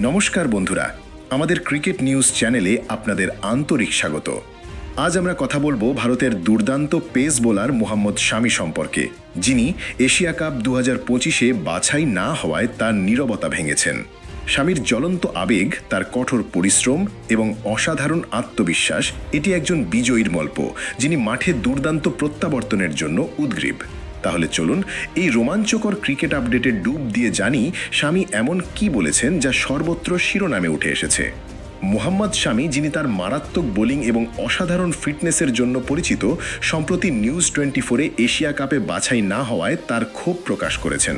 নমস্কার বন্ধুরা, আমাদের ক্রিকেট নিউজ চ্যানেলে আপনাদের আন্তরিক স্বাগত। আজ আমরা কথা বলব ভারতের দুর্দান্ত পেস বোলার মোহাম্মদ শামি সম্পর্কে, যিনি এশিয়া কাপ দু হাজার পঁচিশে বাছাই না হওয়ায় তার নীরবতা ভেঙেছেন। স্বামীর জ্বলন্ত আবেগ, তার কঠোর পরিশ্রম এবং অসাধারণ আত্মবিশ্বাস, এটি একজন বিজয়ীর গল্প যিনি মাঠে দুর্দান্ত প্রত্যাবর্তনের জন্য উদ্গ্রীব। তাহলে চলুন এই রোমাঞ্চকর ক্রিকেট আপডেটে ডুব দিয়ে জানি স্বামী এমন কি বলেছেন যা সর্বত্র শিরোনামে উঠে এসেছে। মোহাম্মদ স্বামী, যিনি তার মারাত্মক বোলিং এবং অসাধারণ ফিটনেসের জন্য পরিচিত, সম্প্রতি নিউজ টোয়েন্টি ফোরে এশিয়া কাপে বাছাই না হওয়ায় তার ক্ষোভ প্রকাশ করেছেন।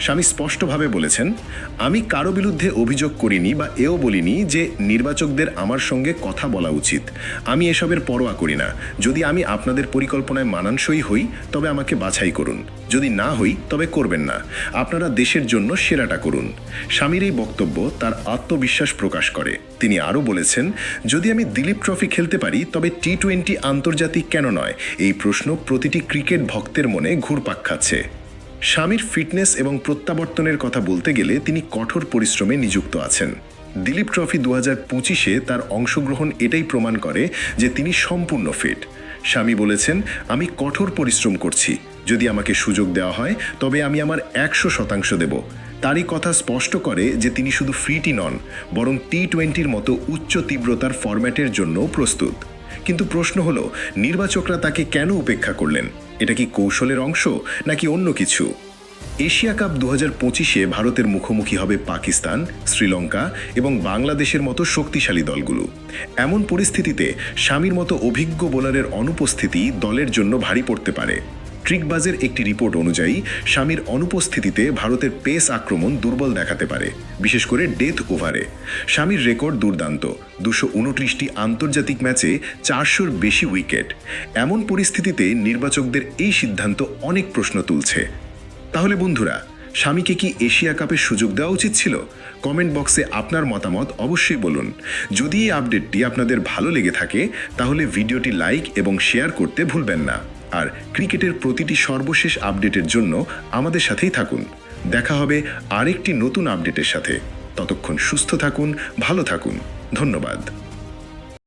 স্বামী স্পষ্টভাবে বলেছেন, আমি কারও বিরুদ্ধে অভিযোগ করিনি বা এও বলিনি যে নির্বাচকদের আমার সঙ্গে কথা বলা উচিত। আমি এসবের পরোয়া করি না। যদি আমি আপনাদের পরিকল্পনায় মানানসই হই, তবে আমাকে বাছাই করুন। যদি না হই, তবে করবেন না। আপনারা দেশের জন্য সেরাটা করুন। স্বামীর এই বক্তব্য তার আত্মবিশ্বাস প্রকাশ করে। তিনি আরও বলেছেন, যদি আমি দিলীপ ট্রফি খেলতে পারি, তবে টি টোয়েন্টি আন্তর্জাতিক কেন নয়? এই প্রশ্ন প্রতিটি ক্রিকেট ভক্তের মনে ঘুরপাক খাচ্ছে। স্বামীর ফিটনেস এবং প্রত্যাবর্তনের কথা বলতে গেলে তিনি কঠোর পরিশ্রমে নিযুক্ত আছেন। দিলীপ ট্রফি দু হাজার পঁচিশে তার অংশগ্রহণ এটাই প্রমাণ করে যে তিনি সম্পূর্ণ ফিট। স্বামী বলেছেন, আমি কঠোর পরিশ্রম করছি। যদি আমাকে সুযোগ দেওয়া হয়, তবে আমি আমার একশো শতাংশ দেব। তারই কথা স্পষ্ট করে যে তিনি শুধু ফিটই নন, বরং টি টোয়েন্টির মতো উচ্চ তীব্রতার ফরম্যাটের জন্যও প্রস্তুত। কিন্তু প্রশ্ন হলো, নির্বাচকরা তাকে কেন উপেক্ষা করলেন? এটা কি কৌশলের অংশ নাকি অন্য কিছু? এশিয়া কাপ দু হাজার পঁচিশে ভারতের মুখোমুখি হবে পাকিস্তান, শ্রীলঙ্কা এবং বাংলাদেশের মতো শক্তিশালী দলগুলো। এমন পরিস্থিতিতে স্বামীর মতো অভিজ্ঞ বোলারের অনুপস্থিতি দলের জন্য ভারী পড়তে পারে। ট্রিকবাজের একটি রিপোর্ট অনুযায়ী, স্বামীর অনুপস্থিতিতে ভারতের পেস আক্রমণ দুর্বল দেখাতে পারে, বিশেষ করে ডেথ ওভারে। স্বামীর রেকর্ড দুর্দান্ত, দুশো উনত্রিশটি আন্তর্জাতিক ম্যাচে চারশোর বেশি উইকেট। এমন পরিস্থিতিতে নির্বাচকদের এই সিদ্ধান্ত অনেক প্রশ্ন তুলছে। তাহলে বন্ধুরা, স্বামীকে কি এশিয়া কাপের সুযোগ দেওয়া উচিত ছিল? কমেন্ট বক্সে আপনার মতামত অবশ্যই বলুন। যদি এই আপডেটটি আপনাদের ভালো লেগে থাকে, তাহলে ভিডিওটি লাইক এবং শেয়ার করতে ভুলবেন না। আর ক্রিকেটের প্রতিটি সর্বশেষ আপডেটের জন্য আমাদের সাথেই থাকুন। দেখা হবে আরেকটি নতুন আপডেটের সাথে। ততক্ষণ সুস্থ থাকুন, ভালো থাকুন। ধন্যবাদ।